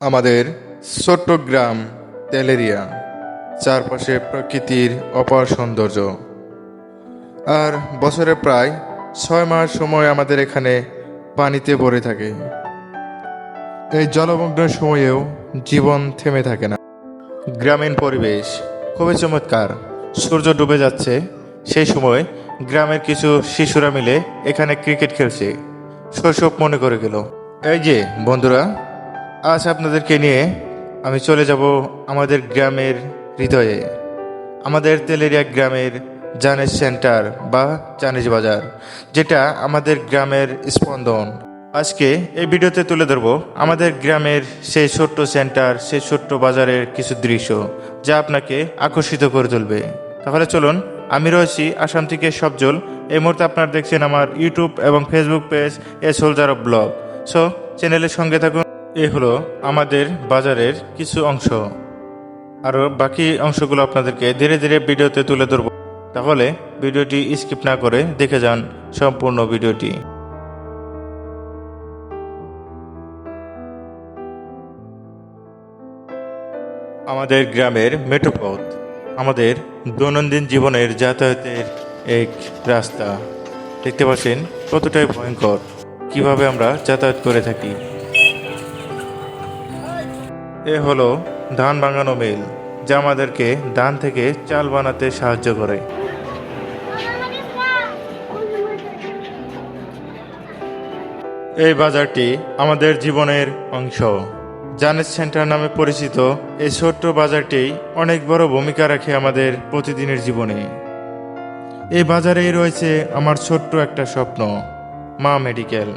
আমাদের ছোট্ট গ্রাম তেলেরিয়া, চারপাশে প্রকৃতির অপার সৌন্দর্য। আর বছরে প্রায় ছয় মাস সময় আমাদের এখানে পানিতে ভরে থাকে। এই জলমগ্ন সময়েও জীবন থেমে থাকে না। গ্রামীণ পরিবেশ খুবই চমৎকার। সূর্য ডুবে যাচ্ছে। সেই সময় গ্রামের কিছু শিশুরা মিলে এখানে ক্রিকেট খেলছে। শৈশব মনে করে গেল। এই যে, বন্ধুরা আজ আপনাদেরকে নিয়ে আমি চলে যাব আমাদের গ্রামের হৃদয়ে। আমাদের তেলেরিয়া গ্রামের জানিস সেন্টার বা জানিস বাজার, যেটা আমাদের গ্রামের স্পন্দন। আজকে এই ভিডিওতে তুলে ধরবো আমাদের গ্রামের সেই ছোট্ট সেন্টার, সেই ছোট্ট বাজারের কিছু দৃশ্য, যা আপনাকে আকর্ষিত করে তুলবে। তাহলে চলুন, আমি রয়েছি আসাম থেকে সবজল এই মুহূর্তে আপনারা দেখছেন আমার ইউটিউব এবং ফেসবুক পেজ এ সোলজার অফ ব্লগ। সো চ্যানেলের সঙ্গে থাকুন। এ হলো আমাদের বাজারের কিছু অংশ। আরও বাকি অংশগুলো আপনাদেরকে ধীরে ধীরে ভিডিওতে তুলে ধরব। তাহলে ভিডিওটি স্কিপ না করে দেখে যান সম্পূর্ণ ভিডিওটি। আমাদের গ্রামের মেঠোপথ আমাদের দৈনন্দিন জীবনের যাতায়াতের এক রাস্তা। দেখতে পাচ্ছেন কতটাই ভয়ঙ্কর। কীভাবে আমরা যাতায়াত করে থাকি? এ হলো ধান ভাঙানো মিল, যা আমাদেরকে ধান থেকে চাল বানাতে সাহায্য করে। এই বাজারটি আমাদের জীবনের অংশ। জানেজ সেন্টার নামে পরিচিত এই ছোট্ট বাজারটি অনেক বড় ভূমিকা রাখে আমাদের প্রতিদিনের জীবনে। এই বাজারেই রয়েছে আমার ছোট্ট একটা স্বপ্ন, মা মেডিকেল।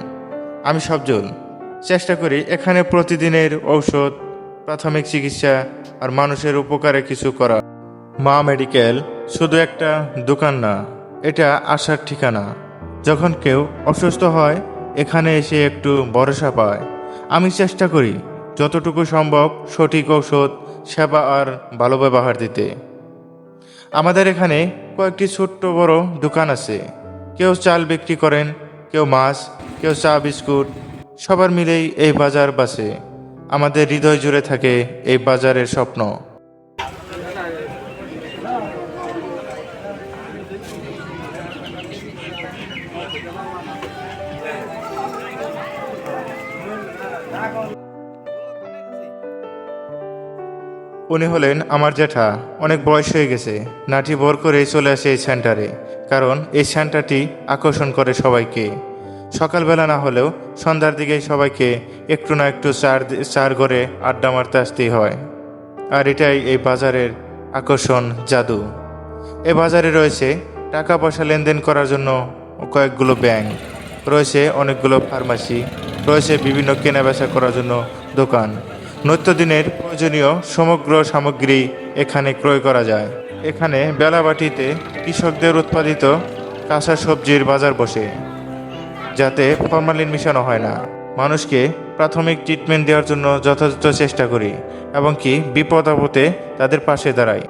আমি সবজল। চেষ্টা করি এখানে প্রতিদিনের ঔষধ প্রাথমিক চিকিৎসা আর মানুষের উপকারে কিছু করা। মা মেডিকেল শুধু একটা দোকান না, এটা আসার ঠিকানা। যখন কেউ অসুস্থ হয়, এখানে এসে একটু ভরসা পায়। আমি চেষ্টা করি যতটুকু সম্ভব সঠিক ঔষধ, সেবা আর ভালো ব্যবহার দিতে। আমাদের এখানে কয়েকটি ছোট্ট বড় দোকান আছে। কেউ চাল বিক্রি করেন, কেউ মাছ, কেউ চা বিস্কুট, সবার মিলেই এই বাজার বাসে। আমাদের হৃদয় জুড়ে থাকে এই বাজারের স্বপ্ন। উনি হলেন আমার জ্যাঠা, অনেক বয়স হয়ে গেছে। নাটি ভর করে চলে আসে এই সেন্টারে, কারণ এই সেন্টারটি আকর্ষণ করে সবাইকে। সকালবেলা না হলেও সন্ধ্যার দিকে সবাইকে একটু না একটু চার চার ঘরে আড্ডা মারতে আসতেই হয়। আর এটাই এই বাজারের আকর্ষণ জাদু। এ বাজারে রয়েছে টাকা পয়সা লেনদেন করার জন্য কয়েকগুলো ব্যাংক, রয়েছে অনেকগুলো ফার্মাসি, রয়েছে বিভিন্ন কেনাবেচা করার জন্য দোকান। নিত্যদিনের প্রয়োজনীয় সমগ্র সামগ্রী এখানে ক্রয় করা যায়। এখানে বেলাবাটিতে কৃষকদের উৎপাদিত কাঁচা সবজির বাজার বসে। যাতে ফরমালিন মিশানো হয় না। মানুষকে প্রাথমিক ট্রিটমেন্ট দেওয়ার জন্য যথাযথ চেষ্টা করি এবং কি বিপদ আপদে তাদের পাশে দাঁড়াই।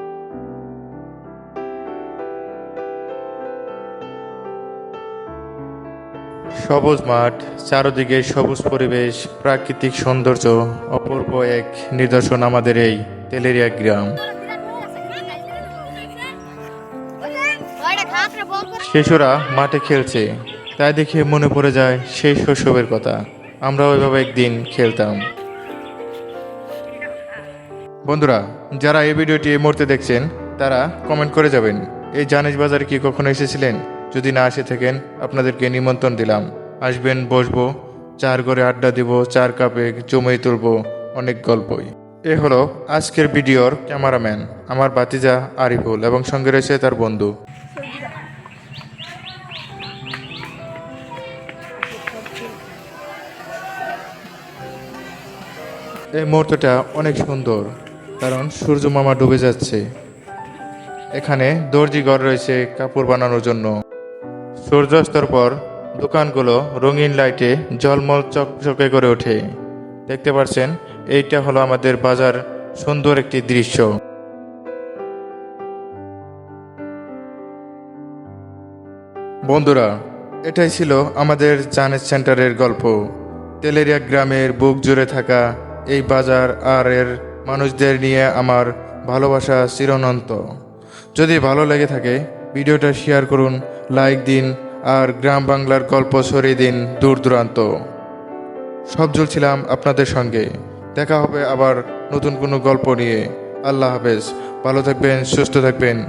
সবুজ মাঠ, চারদিকে সবুজ পরিবেশ, প্রাকৃতিক সৌন্দর্য, অপূর্ব এক নিদর্শন আমাদের এই তেলেরিয়া গ্রাম। শিশুরা মাঠে খেলছে। তাই দেখে মনে পড়ে যায় সেই শৈশবের কথা। আমরা ওইভাবে একদিন খেলতাম। বন্ধুরা, যারা এই ভিডিওটি এই মুহূর্তে দেখছেন, তারা কমেন্ট করে যাবেন, এই জানিস বাজারে কি কখনো এসেছিলেন? যদি না এসে থাকেন, আপনাদেরকে নিমন্ত্রণ দিলাম। আসবেন, বসবো, চার করে আড্ডা দিব, চার কাপে জমে তুলবো অনেক গল্পই। এ হলো আজকের ভিডিওর ক্যামেরাম্যান, আমার বাতিজা আরিফুল এবং সঙ্গে রয়েছে তার বন্ধু। এই মুহূর্তটা অনেক সুন্দর, কারণ সূর্য মামা ডুবে যাচ্ছে। এখানে দর্জি ঘর রয়েছে কাপড় বানানোর জন্য। সূর্যাস্তর পর দোকানগুলো রঙিন লাইটে জলমল চকচকে করে ওঠে। দেখতে পাচ্ছেন, এইটা হলো আমাদের বাজার সুন্দর একটি দৃশ্য। বন্ধুরা, এটাই ছিল আমাদের জানেজ সেন্টারের গল্প। তেলেরিয়া গ্রামের বুক জুড়ে থাকা এই বাজার আর এর মানুষদের নিয়ে আমার ভালোবাসা চিরনন্ত। যদি ভালো লেগে থাকে, ভিডিওটা শেয়ার করুন, লাইক দিন, আর গ্রাম বাংলার গল্প ছড়িয়ে দিন দূর দূরান্ত। সব ছিলাম আপনাদের সঙ্গে। দেখা হবে আবার নতুন কোনো গল্প নিয়ে। আল্লাহ হাফেজ। ভালো থাকবেন, সুস্থ থাকবেন।